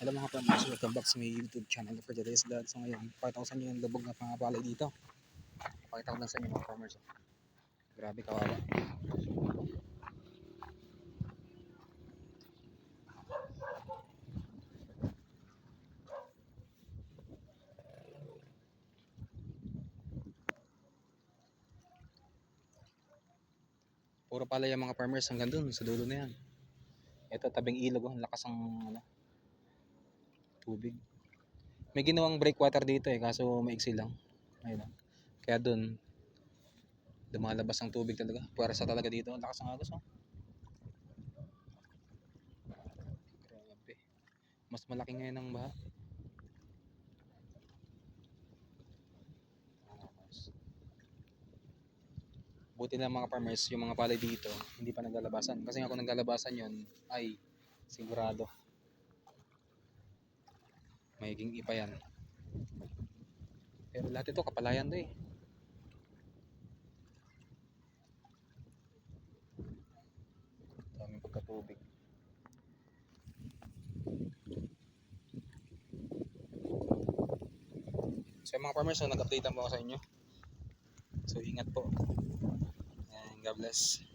Hello mga farmers, welcome back sa my YouTube channel for today's vlog. So ngayon, pakita ko sa inyo yung lubog na pangapalay dito. Pakita ko lang sa inyo mga farmers. Grabe kawawa. Puro palay ang mga farmers hanggang dun sa dulo na yan. Ito tabing ilog, oh. ang lakas ng ano, tubig. May ginawang breakwater dito eh, kaso maiksi lang. Ayun oh. Kaya dun, lumalabas ang tubig talaga. Puwersa talaga dito, ang lakas ng agos oh. Grabe. Mas malaki ngayon ang baha. Buti na mga farmers, yung mga palay dito, hindi pa naglalabasan. Kasi kung naglalabasan yun, ay sigurado. Magiging ipa yan. Pero lahat ito kapalayan to eh. Daming pagkatubig. So mga farmers, so, nag-update po ako sa inyo. So ingat po. And God bless.